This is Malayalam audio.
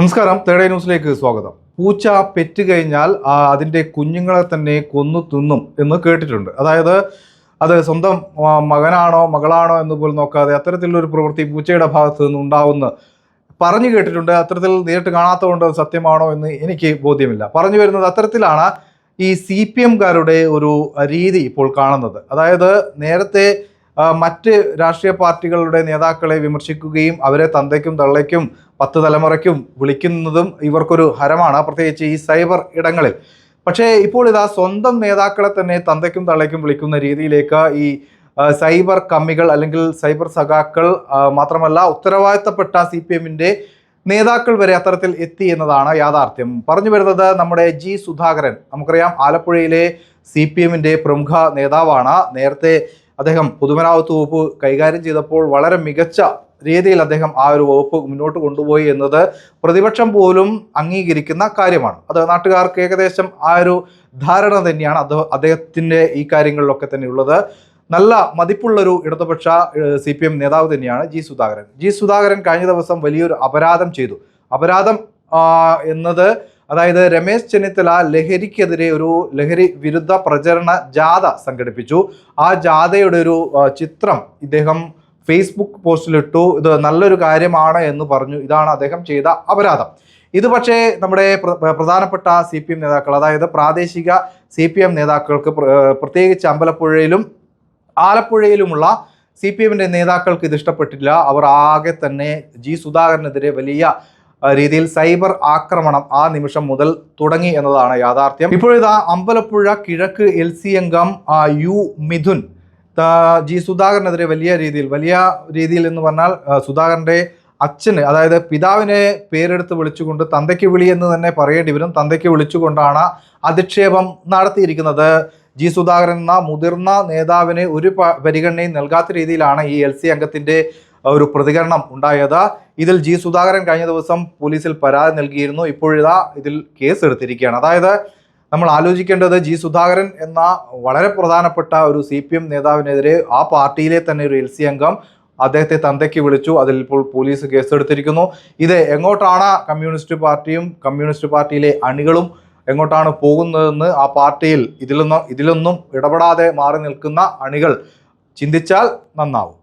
നമസ്കാരം. തേർഡ് ന്യൂസിലേക്ക് സ്വാഗതം. പൂച്ച പെറ്റ് കഴിഞ്ഞാൽ ആ, അതിന്റെ കുഞ്ഞുങ്ങളെ തന്നെ കൊന്നു തിന്നും എന്ന് കേട്ടിട്ടുണ്ട്. അതായത് അത് സ്വന്തം മകനാണോ മകളാണോ എന്ന് പോലും നോക്കാതെ അത്തരത്തിലുള്ള ഒരു പ്രവൃത്തി പൂച്ചയുടെ ഭാഗത്ത് നിന്ന് ഉണ്ടാവുന്ന പറഞ്ഞു കേട്ടിട്ടുണ്ട്. അത്തരത്തിൽ നേരിട്ട് കാണാത്തതുകൊണ്ട് സത്യമാണോ എന്ന് എനിക്ക് ബോധ്യമില്ല. പറഞ്ഞു വരുന്നത് അത്തരത്തിലാണ് ഈ സി പി എംകാരുടെ ഒരു രീതി ഇപ്പോൾ കാണുന്നത്. അതായത് നേരത്തെ മറ്റ് രാഷ്ട്രീയ പാർട്ടികളുടെ നേതാക്കളെ വിമർശിക്കുകയും അവരെ തന്തയ്ക്കും തള്ളയ്ക്കും പത്ത് തലമുറയ്ക്കും വിളിക്കുന്നതും ഇവർക്കൊരു ഹരമാണ്. പ്രത്യേകിച്ച് ഈ സൈബർ ഇടങ്ങളിൽ. പക്ഷേ ഇപ്പോൾ ഇതാ സ്വന്തം നേതാക്കളെ തന്നെ തന്തയ്ക്കും തള്ളയ്ക്കും വിളിക്കുന്ന രീതിയിലേക്ക് ഈ സൈബർ കമ്മികൾ അല്ലെങ്കിൽ സൈബർ സഖാക്കൾ മാത്രമല്ല ഉത്തരവാദിത്തപ്പെട്ട സി പി എമ്മിന്റെ നേതാക്കൾ വരെ അത്തരത്തിൽ എത്തി എന്നതാണ് യാഥാർത്ഥ്യം. പറഞ്ഞു വരുന്നത് നമ്മുടെ ജി സുധാകരൻ. നമുക്കറിയാം ആലപ്പുഴയിലെ സി പി എമ്മിന്റെ പ്രമുഖ നേതാവാണ്. നേരത്തെ അദ്ദേഹം പുതുമരാവത്ത് വകുപ്പ് കൈകാര്യം ചെയ്തപ്പോൾ വളരെ മികച്ച രീതിയിൽ അദ്ദേഹം ആ ഒരു വകുപ്പ് മുന്നോട്ട് കൊണ്ടുപോയി എന്നത് പ്രതിപക്ഷം പോലും അംഗീകരിക്കുന്ന കാര്യമാണ്. അത് നാട്ടുകാർക്ക് ഏകദേശം ആ ഒരു ധാരണ തന്നെയാണ് അത് അദ്ദേഹത്തിന്റെ ഈ കാര്യങ്ങളിലൊക്കെ തന്നെ ഉള്ളത്. നല്ല മതിപ്പുള്ളൊരു ഇടതുപക്ഷ സി പി എം നേതാവ് തന്നെയാണ് ജി സുധാകരൻ. ജി സുധാകരൻ കഴിഞ്ഞ ദിവസം വലിയൊരു അപരാധം ചെയ്തു. അപരാധം എന്നത് അതായത് രമേശ് ചെന്നിത്തല ലഹരിക്കെതിരെ ഒരു ലഹരി വിരുദ്ധ പ്രചരണ ജാഥ സംഘടിപ്പിച്ചു. ആ ജാഥയുടെ ഒരു ചിത്രം ഇദ്ദേഹം ഫേസ്ബുക്ക് പോസ്റ്റിലിട്ടു. ഇത് നല്ലൊരു കാര്യമാണ് എന്ന് പറഞ്ഞു. ഇതാണ് അദ്ദേഹം ചെയ്ത അപരാധം. ഇത് പക്ഷേ നമ്മുടെ പ്ര- പ്രധാനപ്പെട്ട സി പി എം നേതാക്കൾ അതായത് പ്രാദേശിക സി പി എം നേതാക്കൾക്ക് പ്ര- പ്രത്യേകിച്ച് അമ്പലപ്പുഴയിലും ആലപ്പുഴയിലുമുള്ള സി പി എമ്മിന്റെ നേതാക്കൾക്ക് ഇത് ഇഷ്ടപ്പെട്ടില്ല. അവർ ആകെ തന്നെ ജി സുധാകരനെതിരെ വലിയ രീതിയിൽ സൈബർ ആക്രമണം ആ നിമിഷം മുതൽ തുടങ്ങി എന്നതാണ് യാഥാർത്ഥ്യം. ഇപ്പോഴിതാ അമ്പലപ്പുഴ കിഴക്ക് എൽ സി അംഗം യു മിഥുൻ. ജി സുധാകരനെതിരെ വലിയ രീതിയിൽ വലിയ രീതിയിൽ എന്ന് പറഞ്ഞാൽ സുധാകരന്റെ അച്ഛന് അതായത് പിതാവിനെ പേരെടുത്ത് വിളിച്ചുകൊണ്ട് തന്തയ്ക്ക് വിളി എന്ന് തന്നെ പറയേണ്ടി വരും. തന്തയ്ക്ക് വിളിച്ചുകൊണ്ടാണ് അധിക്ഷേപം നടത്തിയിരിക്കുന്നത്. ജി സുധാകരൻ എന്ന മുതിർന്ന നേതാവിന് ഒരു പരിഗണനയും നൽകാത്ത രീതിയിലാണ് ഈ എൽ സി അംഗത്തിന്റെ ഒരു പ്രതികരണം ഉണ്ടായത്. ഇതിൽ ജി സുധാകരൻ കഴിഞ്ഞ ദിവസം പോലീസിൽ പരാതി നൽകിയിരുന്നു. ഇപ്പോഴിതാ ഇതിൽ കേസ് എടുത്തിരിക്കുകയാണ് അതായത് നമ്മൾ ആലോചിക്കേണ്ടത് ജി സുധാകരൻ എന്ന വളരെ പ്രധാനപ്പെട്ട ഒരു സി പി എം നേതാവിനെതിരെ ആ പാർട്ടിയിലെ തന്നെ ഒരു എൽ സി അംഗം അദ്ദേഹത്തെ തന്തയ്ക്ക് വിളിച്ചു. അതിൽ ഇപ്പോൾ പോലീസ് കേസെടുത്തിരിക്കുന്നു. ഇത് എങ്ങോട്ടാണ് കമ്മ്യൂണിസ്റ്റ് പാർട്ടിയും കമ്മ്യൂണിസ്റ്റ് പാർട്ടിയിലെ അണികളും എങ്ങോട്ടാണ് പോകുന്നതെന്ന് ആ പാർട്ടിയിൽ ഇതിലൊന്നും ഇതിലൊന്നും ഇടപെടാതെ മാറി നിൽക്കുന്ന അണികൾ ചിന്തിച്ചാൽ നന്നാവും.